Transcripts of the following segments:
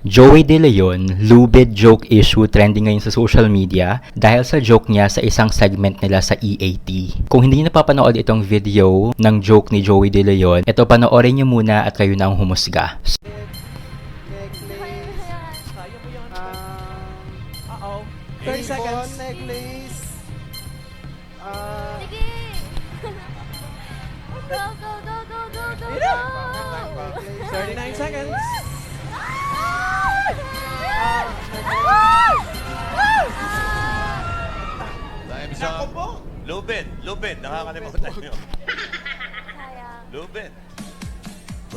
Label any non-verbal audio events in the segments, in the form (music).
Joey De Leon, lubid joke issue trending ngayon sa social media dahil sa joke niya sa isang segment nila sa EAT. Kung hindi niyo napapanood itong video ng joke ni Joey De Leon, ito panoorin niyo muna at kayo na ang humusga. Um, Uh-oh. 30 ribbon, seconds. necklace. Ah, Sige! (laughs) go, go, go, go, go, go, Ayun go! na. necklace. 39 seconds. Up. po. Lubid, Lubid, nakakalimutan nyo. Sayang. (laughs) Lubid.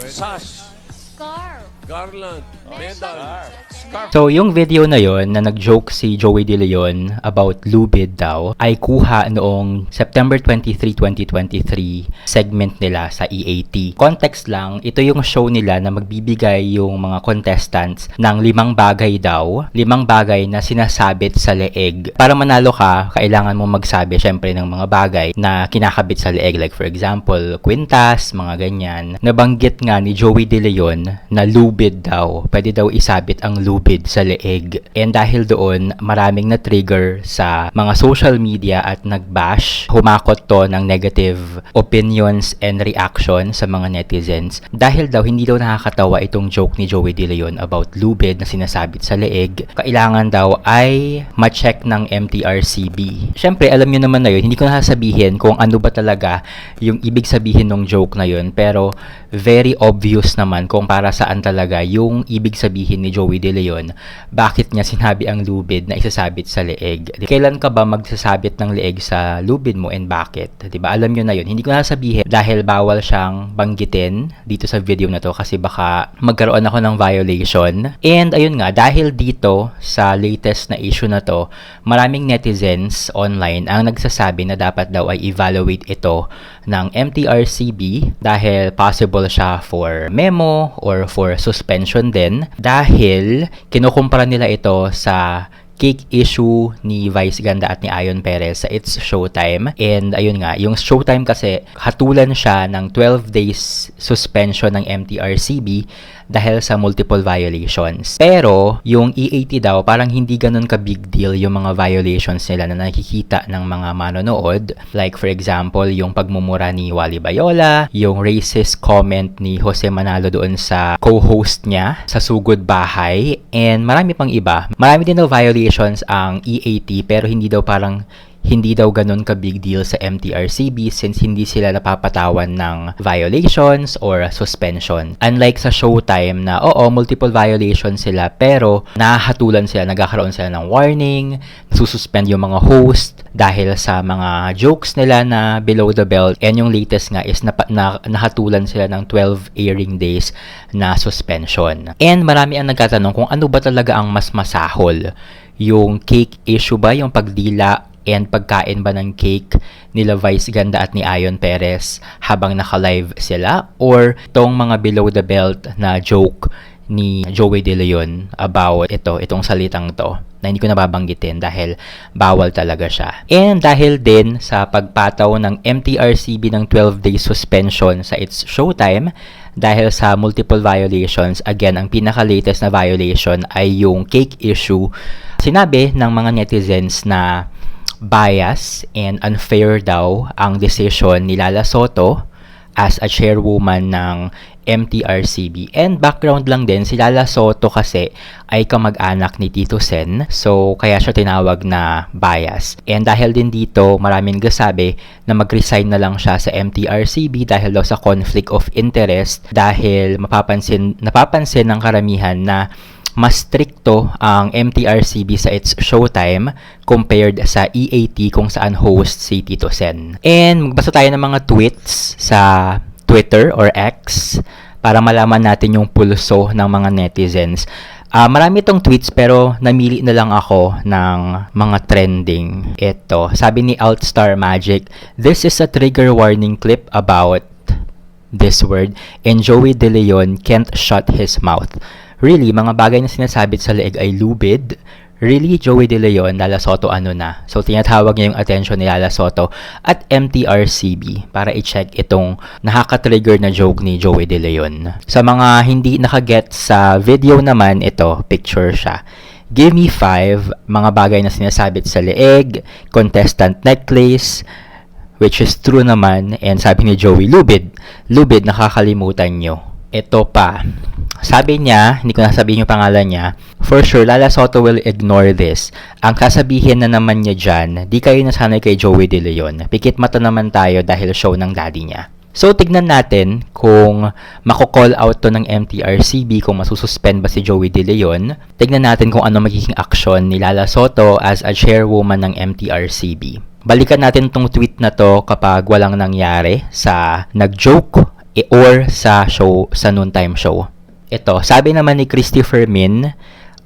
Sash, Scarf. Garland, medal, scarf. So, yung video na yon na nag-joke si Joey De Leon about lubid daw ay kuha noong September 23, 2023 segment nila sa EAT. Context lang, ito yung show nila na magbibigay yung mga contestants ng limang bagay daw, limang bagay na sinasabit sa leeg. Para manalo ka, kailangan mo magsabi syempre ng mga bagay na kinakabit sa leeg. Like for example, kwintas, mga ganyan. Nabanggit nga ni Joey De Leon na lubid daw. Pwede daw isabit ang lubid sa leeg. And dahil doon, maraming na-trigger sa mga social media at nag-bash. Humakot to ng negative opinions and reaction sa mga netizens. Dahil daw, hindi daw nakakatawa itong joke ni Joey De Leon about lubid na sinasabit sa leeg. Kailangan daw ay ma-check ng MTRCB. Siyempre, alam nyo naman na yun, hindi ko nasasabihin kung ano ba talaga yung ibig sabihin ng joke na yun. Pero, very obvious naman kung para saan talaga yung ibig sabihin ni Joey De Leon, bakit niya sinabi ang lubid na isasabit sa leeg. Kailan ka ba magsasabit ng leeg sa lubid mo and bakit? ba? Alam niyo na yun. Hindi ko na sabihin dahil bawal siyang banggitin dito sa video na to kasi baka magkaroon ako ng violation. And ayun nga, dahil dito sa latest na issue na to, maraming netizens online ang nagsasabi na dapat daw ay evaluate ito ng MTRCB dahil possible siya for memo or for suspension din dahil kinukumpara nila ito sa cake issue ni Vice Ganda at ni Ayon Perez sa It's Showtime. And ayun nga, yung Showtime kasi hatulan siya ng 12 days suspension ng MTRCB dahil sa multiple violations. Pero, yung EAT daw, parang hindi ganun ka big deal yung mga violations nila na nakikita ng mga manonood. Like for example, yung pagmumura ni Wally Bayola, yung racist comment ni Jose Manalo doon sa co-host niya sa Sugod Bahay, and marami pang iba. Marami din daw violations ang EAT pero hindi daw parang hindi daw ganun ka big deal sa MTRCB since hindi sila napapatawan ng violations or suspension. Unlike sa Showtime na oo, multiple violations sila pero nahatulan sila, nagkakaroon sila ng warning, sususpend yung mga host dahil sa mga jokes nila na below the belt and yung latest nga is napa, na, nahatulan sila ng 12 airing days na suspension. And marami ang nagtatanong kung ano ba talaga ang mas masahol yung cake issue ba, yung pagdila and pagkain ba ng cake nila Vice Ganda at ni Ayon Perez habang naka-live sila or itong mga below the belt na joke ni Joey De Leon about ito, itong salitang to na hindi ko nababanggitin dahil bawal talaga siya. And dahil din sa pagpataw ng MTRCB ng 12-day suspension sa its showtime, dahil sa multiple violations, again, ang pinaka-latest na violation ay yung cake issue. Sinabi ng mga netizens na bias and unfair daw ang decision ni Lala Soto as a chairwoman ng MTRCB. And background lang din, si Lala Soto kasi ay kamag-anak ni Tito Sen. So, kaya siya tinawag na bias. And dahil din dito, maraming nagsasabi na mag-resign na lang siya sa MTRCB dahil daw sa conflict of interest dahil mapapansin, napapansin ng karamihan na mas stricto ang MTRCB sa its showtime compared sa EAT kung saan host si Tito Sen. And magbasa tayo ng mga tweets sa Twitter or X para malaman natin yung pulso ng mga netizens. Ah, marami itong tweets pero namili na lang ako ng mga trending. Ito, sabi ni Altstar Magic, This is a trigger warning clip about this word and Joey De Leon can't shut his mouth. Really, mga bagay na sinasabit sa leeg ay lubid, really, Joey De Leon, Lala Soto ano na? So, tinatawag niya yung attention ni Lala Soto at MTRCB para i-check itong nakaka-trigger na joke ni Joey De Leon. Sa mga hindi nakaget sa video naman, ito, picture siya. Give me five mga bagay na sinasabit sa leeg, contestant necklace, which is true naman, and sabi ni Joey, Lubid, Lubid, nakakalimutan nyo. Ito pa, sabi niya, hindi ko nasabihin yung pangalan niya, for sure, Lala Soto will ignore this. Ang kasabihin na naman niya dyan, di kayo nasanay kay Joey De Leon. Pikit mata naman tayo dahil show ng daddy niya. So, tignan natin kung mako-call out to ng MTRCB, kung masususpend ba si Joey De Leon. Tignan natin kung ano magiging aksyon ni Lala Soto as a chairwoman ng MTRCB. Balikan natin tong tweet na to kapag walang nangyari sa nag-joke or sa show, sa noontime show. Ito, sabi naman ni Christopher Min,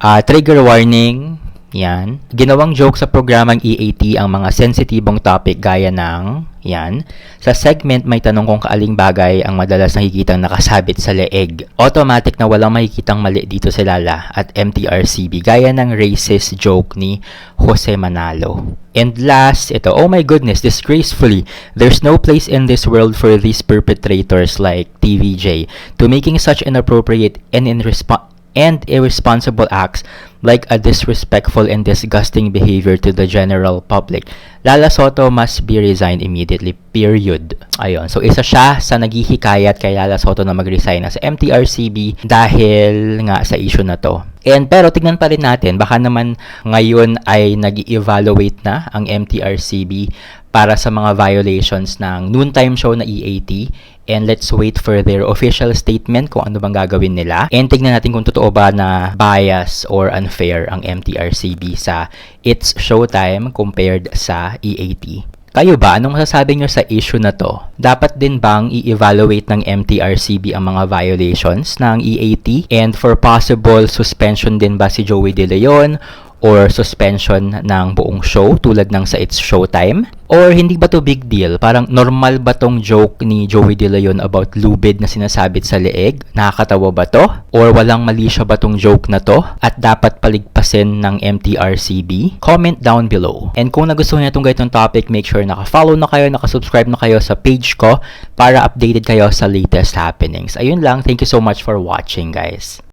ah, trigger warning, yan. Ginawang joke sa programang EAT ang mga sensitibong topic gaya ng, yan. Sa segment, may tanong kung kaaling bagay ang madalas nakikitang nakasabit sa leeg. Automatic na walang makikitang mali dito si Lala at MTRCB gaya ng racist joke ni Jose Manalo. And last, ito, oh my goodness, disgracefully, there's no place in this world for these perpetrators like TVJ to making such inappropriate and irrespo- and irresponsible acts like a disrespectful and disgusting behavior to the general public. Lala Soto must be resigned immediately, period. Ayun. So, isa siya sa naghihikayat kay Lala Soto na mag-resign na sa MTRCB dahil nga sa issue na to. And pero tignan pa rin natin, baka naman ngayon ay nag evaluate na ang MTRCB para sa mga violations ng noontime show na EAT and let's wait for their official statement kung ano bang gagawin nila and tignan natin kung totoo ba na bias or unfair ang MTRCB sa It's Showtime compared sa EAT. Kayo ba, anong masasabi nyo sa issue na to? Dapat din bang i-evaluate ng MTRCB ang mga violations ng EAT? And for possible suspension din ba si Joey De Leon? Or suspension ng buong show tulad ng sa It's Showtime? Or hindi ba to big deal? Parang normal ba tong joke ni Joey De Leon about lubid na sinasabit sa leeg? Nakakatawa ba to? Or walang mali siya ba tong joke na to? At dapat paligpasin ng MTRCB? Comment down below. And kung nagustuhan niyo itong ganitong topic, make sure naka-follow na kayo, naka-subscribe na kayo sa page ko para updated kayo sa latest happenings. Ayun lang. Thank you so much for watching guys.